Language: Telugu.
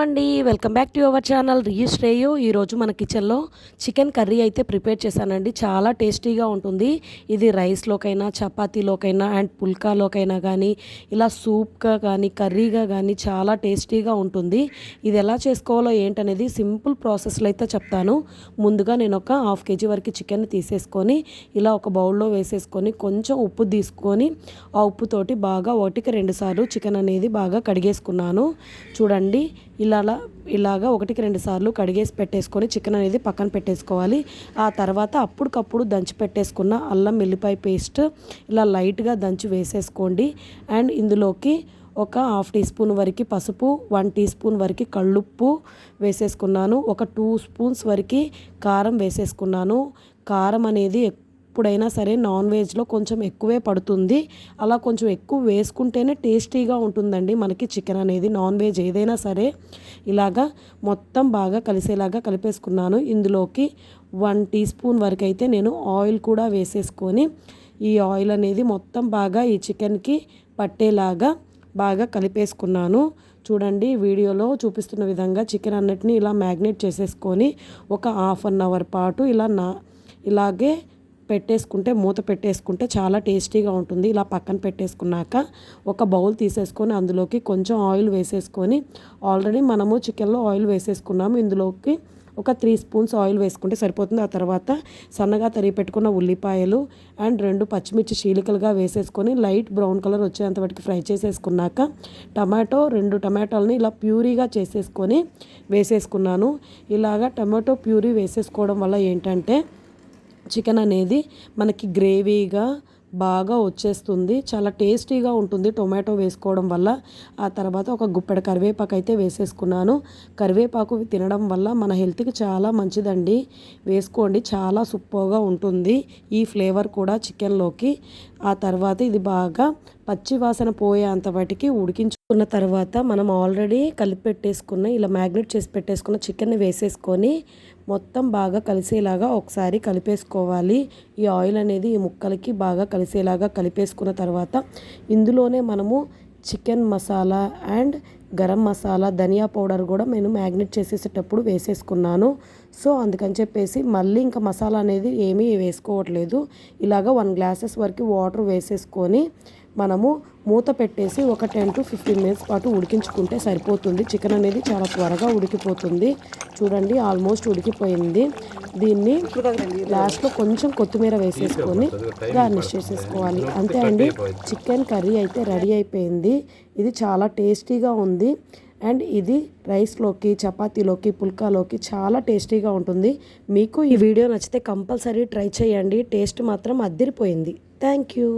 అండి. Welcome back to our channel Shreyu. ఈరోజు మన కిచెన్లో చికెన్ కర్రీ అయితే ప్రిపేర్ చేశానండి. చాలా టేస్టీగా ఉంటుంది. ఇది రైస్లోకైనా చపాతీలోకైనా అండ్ పుల్కాలోకైనా కానీ ఇలా సూప్గా కానీ కర్రీగా కానీ చాలా టేస్టీగా ఉంటుంది. ఇది ఎలా చేసుకోవాలో ఏంటనేది సింపుల్ ప్రాసెస్లో అయితే చెప్తాను. ముందుగా నేను ఒక హాఫ్ కేజీ వరకు చికెన్ తీసేసుకొని ఇలా ఒక బౌల్లో వేసేసుకొని కొంచెం ఉప్పు తీసుకొని ఆ ఉప్పుతోటి బాగా ఒకటికి రెండుసార్లు చికెన్ అనేది బాగా కడిగేసుకున్నాను. చూడండి ఇలా ఇలాగా ఒకటికి రెండు సార్లు కడిగేసి పెట్టేసుకొని చికెన్ అనేది పక్కన పెట్టేసుకోవాలి. ఆ తర్వాత అప్పటికప్పుడు దంచి పెట్టేసుకున్న అల్లం వెల్లిపాయ పేస్ట్ ఇలా లైట్గా దంచి వేసేసుకోండి. అండ్ ఇందులోకి ఒక హాఫ్ టీ స్పూన్ వరకు పసుపు వన్ టీ స్పూన్ వరకు కళ్ళుప్పు వేసేసుకున్నాను. ఒక టూ స్పూన్స్ వరకు కారం వేసేసుకున్నాను. కారం అనేది ఎప్పుడైనా సరే నాన్ వెజ్లో కొంచెం ఎక్కువే పడుతుంది. అలా కొంచెం ఎక్కువ వేసుకుంటేనే టేస్టీగా ఉంటుందండి మనకి చికెన్ అనేది. నాన్ వెజ్ ఏదైనా సరే ఇలాగా మొత్తం బాగా కలిసేలాగా కలిపేసుకున్నాను. ఇందులోకి వన్ టీ స్పూన్ వరకు అయితే నేను ఆయిల్ కూడా వేసేసుకొని ఈ ఆయిల్ అనేది మొత్తం బాగా ఈ చికెన్కి పట్టేలాగా బాగా కలిపేసుకున్నాను. చూడండి వీడియోలో చూపిస్తున్న విధంగా చికెన్ అన్నిటిని ఇలా మ్యాగ్నేట్ చేసేసుకొని ఒక హాఫ్ అన్ అవర్ పాటు ఇలా నా ఇలాగే పెట్టేసుకుంటే మూత పెట్టేసుకుంటే చాలా టేస్టీగా ఉంటుంది. ఇలా పక్కన పెట్టేసుకున్నాక ఒక బౌల్ తీసేసుకొని అందులోకి కొంచెం ఆయిల్ వేసేసుకొని ఆల్రెడీ మనము చికెన్లో ఆయిల్ వేసేసుకున్నాము. ఇందులోకి ఒక త్రీ స్పూన్స్ ఆయిల్ వేసుకుంటే సరిపోతుంది. ఆ తర్వాత సన్నగా తరిగి పెట్టుకున్న ఉల్లిపాయలు అండ్ రెండు పచ్చిమిర్చి చీలికలుగా వేసేసుకొని లైట్ బ్రౌన్ కలర్ వచ్చేంత వాటికి ఫ్రై చేసేసుకున్నాక టమాటో రెండు టమాటోలని ఇలా ప్యూరీగా చేసేసుకొని వేసేసుకున్నాను. ఇలాగా టమాటో ప్యూరీ వేసేసుకోవడం వల్ల ఏంటంటే చికెన్ అనేది మనకి గ్రేవీగా బాగా వచ్చేస్తుంది. చాలా టేస్టీగా ఉంటుంది టొమాటో వేసుకోవడం వల్ల. ఆ తర్వాత ఒక గుప్పెడ కరివేపాకు అయితే వేసేసుకున్నాను. కరివేపాకు తినడం వల్ల మన హెల్త్కి చాలా మంచిదండి. వేసుకోండి చాలా సూపర్గా ఉంటుంది ఈ ఫ్లేవర్ కూడా చికెన్లోకి. ఆ తర్వాత ఇది బాగా పచ్చి వాసన పోయేంత వాటికి ఉడికించుకున్న తర్వాత మనం ఆల్రెడీ కలిపి పెట్టేసుకున్న ఇలా మ్యాగ్నెట్ చేసి పెట్టేసుకున్న చికెన్ని వేసేసుకొని మొత్తం బాగా కలిసేలాగా ఒకసారి కలిపేసుకోవాలి. ఈ ఆయిల్ అనేది ఈ ముక్కలకి బాగా కలిసేలాగా కలిపేసుకున్న తర్వాత ఇందులోనే మనము chicken masala and garam masala dhania powder కూడా నేను మ్యాగ్నెట్ చేసేసేటప్పుడు వేసేసుకున్నాను. సో అందుకని చెప్పేసి మళ్ళీ ఇంకా మసాలా అనేది ఏమీ వేసుకోవట్లేదు. ఇలాగ వన్ గ్లాసెస్ వరకు వాటర్ వేసేసుకొని మనము మూత పెట్టేసి ఒక టెన్ టు ఫిఫ్టీన్ మినిట్స్ పాటు ఉడికించుకుంటే సరిపోతుంది. చికెన్ అనేది చాలా త్వరగా ఉడికిపోతుంది. చూడండి ఆల్మోస్ట్ ఉడికిపోయింది. దీన్ని లాస్ట్లో కొంచెం కొత్తిమీర వేసేసుకొని గార్నిష్ చేసేసుకోవాలి. అంతే అండి చికెన్ కర్రీ అయితే రెడీ అయిపోయింది. ఇది చాలా టేస్టీగా ఉంది. అండ్ ఇది రైస్లోకి చపాతీలోకి పుల్కాలోకి చాలా టేస్టీగా ఉంటుంది. మీకు ఈ వీడియో నచ్చితే కంపల్సరీ ట్రై చేయండి. టేస్ట్ మాత్రం అద్దిరిపోయింది. Thank you.